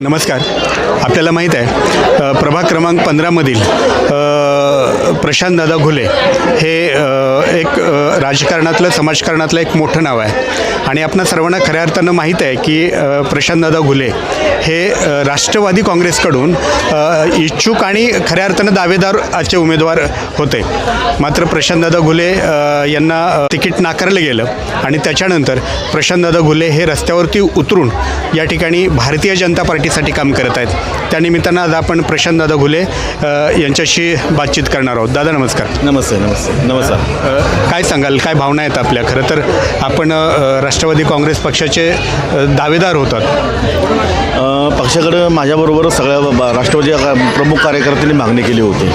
नमस्कार. आपल्याला माहीत आहे प्रभाग क्रमांक पंधरामधील प्रशांतदादा घुले हे एक राजकारणातलं समाजकारणातलं एक मोठं नाव आहे. आणि आपणा सर्वांना खऱ्या अर्थानं माहीत आहे की प्रशांत प्रशांतदादा घुले हे राष्ट्रवादी काँग्रेसकडून इच्छुक आणि खऱ्या अर्थानं दावेदार आजचे उमेदवार होते. मात्र प्रशांतदादा घुले यांना तिकीट नाकारलं गेलं आणि त्याच्यानंतर प्रशांतदादा घुले हे रस्त्यावरती उतरून या ठिकाणी भारतीय जनता पार्टीसाठी काम करत आहेत. त्यानिमित्तानं आज आपण प्रशांतदादा घुले यांच्याशी बातचीत करणार आहोत दादा नमस्कार. नमस्ते नमस्ते. नमस्कार अ, काय सांगाल? काय भावना आहेत आपल्या? खरं तर आपण अ, राष्ट्रवादी काँग्रेस पक्षाचे अ, दावेदार होतात. अ, पक्षाकडं माझ्याबरोबर सगळ्या ब- राष्ट्रवादी का- प्रमुख कार्यकर्त्यांनी मागणी केली होती.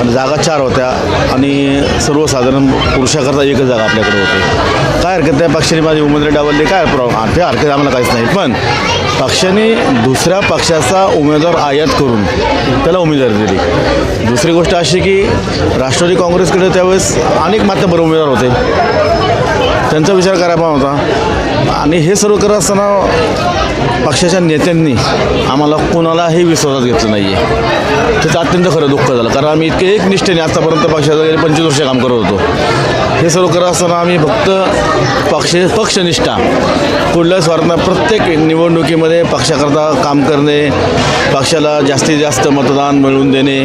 पण जागा चार होत्या आणि सर्वसाधारण पुरुषाकरता एकच जागा आपल्याकडे होती. काय हरकत नाही पक्षाने माझी उमेदवारी डावलली काय प्रॉब्लेम ते हरकत आम्हाला काहीच नाही. पण पक्षाने दुसऱ्या पक्षाचा उमेदवार आयात करून त्याला उमेदवारी दिली. दुसरी गोष्ट अशी की राष्ट्रवादी काँग्रेसकडे त्यावेळेस अनेक माध्यमभर उमेदवार होते. त्यांचा विचार करायला होता. आणि हे सर्व करत असताना पक्षाच्या नेत्यांनी आम्हाला कोणालाही विश्वासात घेतलं नाही आहे त्याचं अत्यंत खरं दुःख झालं. कारण आम्ही इतके एक निष्ठेने आतापर्यंत पक्षाचं गेले पंचवीस वर्ष काम करत होतो. हे सर्व करत असताना आम्ही फक्त पक्ष पक्षनिष्ठा कुठल्या स्वार्थ प्रत्येक निवडणुकीमध्ये पक्षाकरता काम करणे पक्षाला जास्तीत जास्त मतदान मिळवून देणे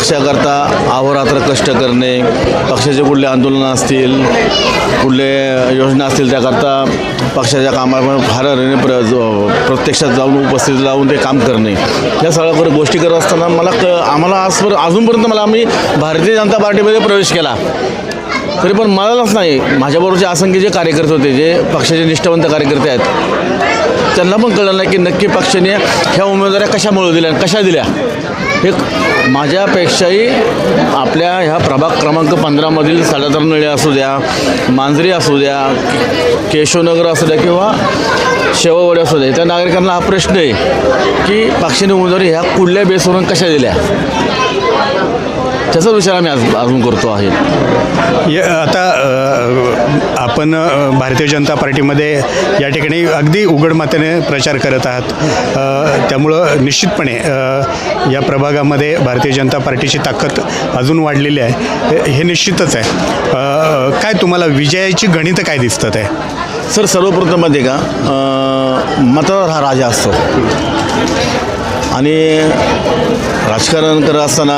पक्षाकरता अहोरात्र कष्ट करणे पक्षाचे कुठले आंदोलनं असतील कुठले योजना असतील त्याकरता पक्षाच्या कामावर फार प्र प्रत्यक्षात जाऊन उपस्थित लावून ते काम करणे. या सगळ्या गोष्टी करत असताना मला क आम्हाला आजपर अजूनपर्यंत मला आम्ही भारतीय जनता पार्टीमध्ये प्रवेश केला. तरी पण मलाच नाही. माझ्याबरोबरचे असंख्य जे कार्यकर्ते होते जे पक्षाचे निष्ठावंत कार्यकर्ते आहेत त्यांना पण कळलं नाही की नक्की पक्षाने ह्या उमेदवाऱ्या कशामुळे दिल्या आणि कशा दिल्या. हे माझ्यापेक्षाही आपल्या ह्या प्रभाग क्रमांक पंधरामधील साडेचार नळे असू द्या मांजरी असू द्या केशवनगर असू द्या किंवा शेववडे असू द्या त्या नागरिकांना हा प्रश्न आहे की पक्षाने उमेदवारी ह्या कुठल्या बेसवरून कशा दिल्या? त्याचा विचार आम्ही आज अजून करतो आहे. य- आता आपण भारतीय जनता पार्टीमध्ये या ठिकाणी अगदी उघड मातेने प्रचार करत आहात. त्यामुळं निश्चितपणे या प्रभागामध्ये भारतीय जनता पार्टीची ताकद अजून वाढलेली आहे. हे- निश्चितच आहे. काय तुम्हाला विजयाची गणितं काय दिसतात आहे? सर सर्वप्रथममध्ये का? मतदार हा राजा असतो. आणि राजकारण करत असताना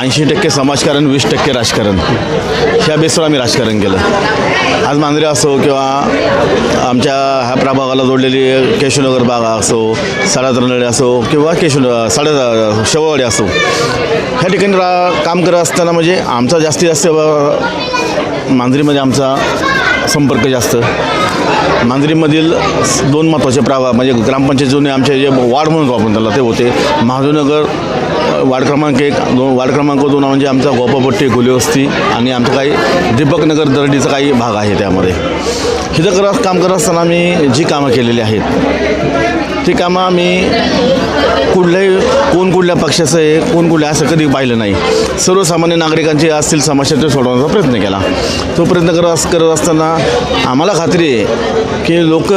ऐंशी टक्के समाजकारण वीस टक्के राजकारण. ह्या बेसवर आम्ही राजकारण केलं. आज मांजरे असो किंवा आमच्या ह्या प्रभागाला जोडलेली केशवनगर बागा असो साडेतरनळे असो किंवा केशव साडे शेववाडी असो ह्या ठिकाणी रा काम करत असताना म्हणजे आमचा जास्तीत जास्त मांजरीमध्ये आमचा संपर्क जास्त. मांजरीमधील दोन महत्त्वाचे प्रभाग म्हणजे ग्रामपंचायत जुने आमचे जे वार्ड म्हणून आपण त्याला ते होते. महादेवनगर वार्ड क्रमांक एक दोन वार्ड क्रमांक दोन म्हणजे आमचा गोपापट्टी गुलेवस्ती आणि आमचं काही दीपकनगर दर्डीचा काही भाग आहे त्यामध्ये. हिथं करत काम करत असताना आम्ही जी कामं केलेली आहेत ती कामं आम्ही कुठल्याही कोण कुठल्या पक्षाचं आहे कोण कुठल्या असं कधी पाहिलं नाही. सर्वसामान्य नागरिकांचे असतील समस्या ते सोडवण्याचा प्रयत्न केला. तो प्रयत्न करत अस- करत असताना आम्हाला खात्री आहे की लोक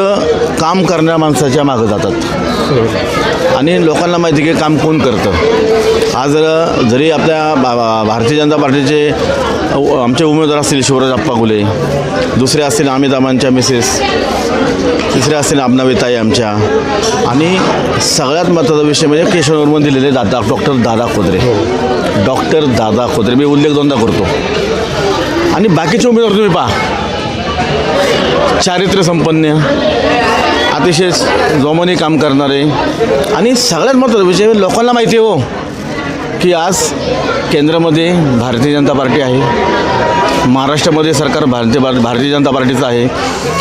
काम करणाऱ्या माणसाच्या मागं जातात. आणि लोकांना माहिती की काम कोण करतं. आज जर- जरी आपल्या बा भारतीय जनता पार्टीचे आमचे उमेदवार असतील शिवराज अप्पा गुले दुसरे असतील अमित मिसेस तिसरे असतील आबनावेताई आमच्या. आणि सगळ्यात महत्त्वाचा विषय म्हणजे केशवनवरमध्ये दिलेले दादा डॉक्टर दादा खोदरे. डॉक्टर दादा खोदरे. मी उल्लेख दोनदा करतो. आणि बाकीचे उमेदवार तुम्ही पहा. चारित्र्य संपन्न अतिशय जोमाने काम करणारे. आणि सगळ्यात महत्त्वाचा विषय लोकांना माहिती आहे हो की आज केंद्रामध्ये भारतीय जनता पार्टी आहे. महाराष्ट्रामध्ये सरकार भारतीय भार- भारतीय जनता पार्टीचं आहे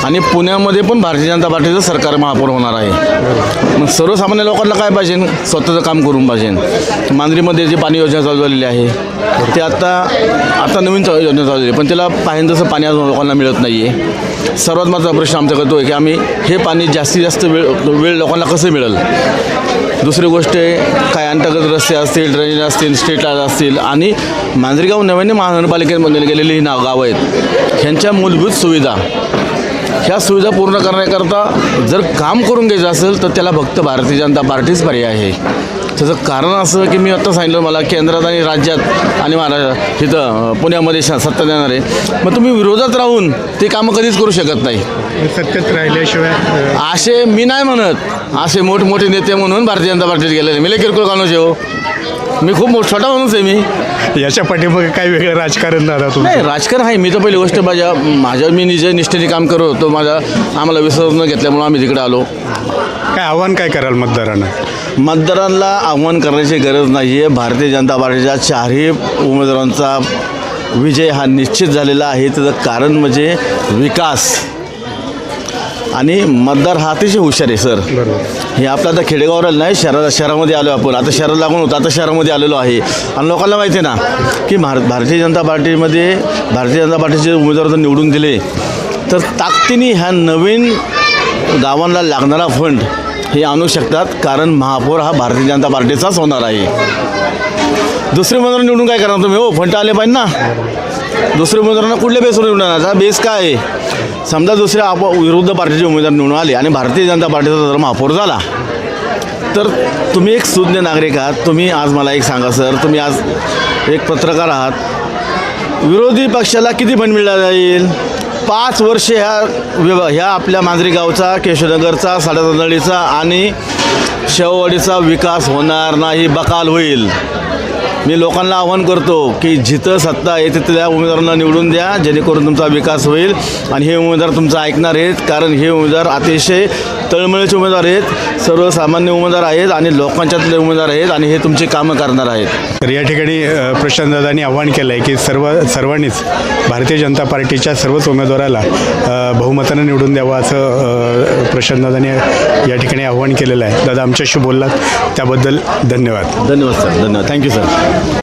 आणि पुण्यामध्ये पण भारतीय जनता पार्टीचं सरकार महापौर होणार आहे. मग सर्वसामान्य लोकांना काय पाहिजे? स्वतःचं काम करून पाहिजे. मांजरीमध्ये जी पाणी योजना चालू झालेली आहे ते आत्ता आता नवीन योजना चालू झाली आहे, पण त्याला पाहिजे तसं पाणी अजून लोकांना मिळत नाही आहे सर्वात महत्त्वाचा प्रश्न आमचा करतो आहे की आम्ही हे पाणी जास्तीत जास्त वेळ वेळ लोकांना कसं मिळेल? दुसरी गोष्ट आहे काय अंतर्गत रस्ते असतील ड्रेनेज असतील स्ट्रीट लाइट असतील आणि मांजरीगाव नव्याने महानगरपालिकेमध्ये गेलेली ही नाव गावं आहेत. ह्यांच्या मूलभूत सुविधा ह्या सुविधा पूर्ण करण्याकरता जर काम करून घ्यायचं असेल तर त्याला फक्त भारतीय जनता पार्टीच पर्याय आहे. त्याचं कारण असं की मी आत्ता सांगितलं मला केंद्रात आणि राज्यात आणि महाराष्ट्र इथं पुण्यामध्ये सत्ता देणार. आहे मग तुम्ही विरोधात राहून ते कामं कधीच करू शकत नाही. सत्तेत राहिल्याशिवाय असे मी नाही म्हणत. असे मोठमोठे नेते म्हणून भारतीय जनता पार्टीत गेलेले. मी लय किरकोळ कानूस हो. मी खूप मोठ छोटा माणूस आहे मी. याच्या पाठीमागे काय वेगळं राजकारण दादा तुमचं? नाही राजकारण आहे. मी तर पहिली गोष्ट माझ्या माझ्या मी निजे निष्ठेने काम करत होतो. माझ्या आम्हाला विसरून न घेतल्यामुळं आम्ही तिकडे आलो. काय आव्हान काय कराल मतदारांना? मतदारांना आव्हान करण्याची गरज नाही आहे भारतीय जनता पार्टीच्या चारही उमेदवारांचा विजय हा निश्चित झालेला आहे. त्याचं कारण म्हणजे विकास. आणि मतदार हा अतिशय हुशार आहे सर. हे आपलं आता खेडेगावर आलं नाही शहरा शहरामध्ये आलो आपण. आता शहरात लागून होतं आता शहरामध्ये आलेलो आहे. आणि लोकांना माहिती आहे ना की भार भारतीय जनता पार्टीमध्ये भारतीय जनता पार्टीचे उमेदवार जर निवडून दिले. तर ताकदीने ह्या नवीन गावांना लागणारा फंड हे आणू शकतात कारण महापौर हा भारतीय जनता पार्टीचाच होणार आहे. दुसरे उमेदवार निवडून काय करणार तुम्ही? हो फंड आले पाहिजे ना. दुसरे उमेदवारांना कुठल्या बेसवर निवडून आणायचा बेस काय आहे? समजा दुसऱ्या आप विरुद्ध पार्टीचे उमेदवार निवडून आले आणि भारतीय जनता पार्टीचा जर महापौर झाला तर तुम्ही एक सुज्ञ नागरिक आहात. तुम्ही आज मला एक सांगा सर. तुम्ही आज एक पत्रकार आहात. विरोधी पक्षाला किती पण मिळाला जाईल? पाच वर्ष ह्या विभा ह्या आपल्या मांजरी गावचा केशवनगरचा साडेतांदळीचा आणि शेववाडीचा विकास होणार नाही बकाल होईल. मी लोकांना आव्हान करतो की जिथं सत्ता आहे तिथल्या त्या उमेदवारांना निवडून द्या जेणेकरून तुमचा विकास होईल. आणि हे उमेदवार तुमचं ऐकणार आहेत कारण हे उमेदवार अतिशय तळमळीचे उमेदवार आहेत सर्वसामान्य उमेदवार आहेत आणि लोकांच्यातले उमेदवार आहेत आणि हे तुमची कामं करणार आहेत. तर या ठिकाणी प्रशांतदादांनी आव्हान केलं आहे की सर्व सर्वांनीच भारतीय जनता पार्टीच्या सर्वच उमेदवाराला बहुमतानं निवडून द्यावं असं प्रशांतदादांनी या ठिकाणी आव्हान केलेलं आहे. दादा आमच्याशी बोललात त्याबद्दल धन्यवाद. धन्यवाद सर. धन्यवाद. Thank you sir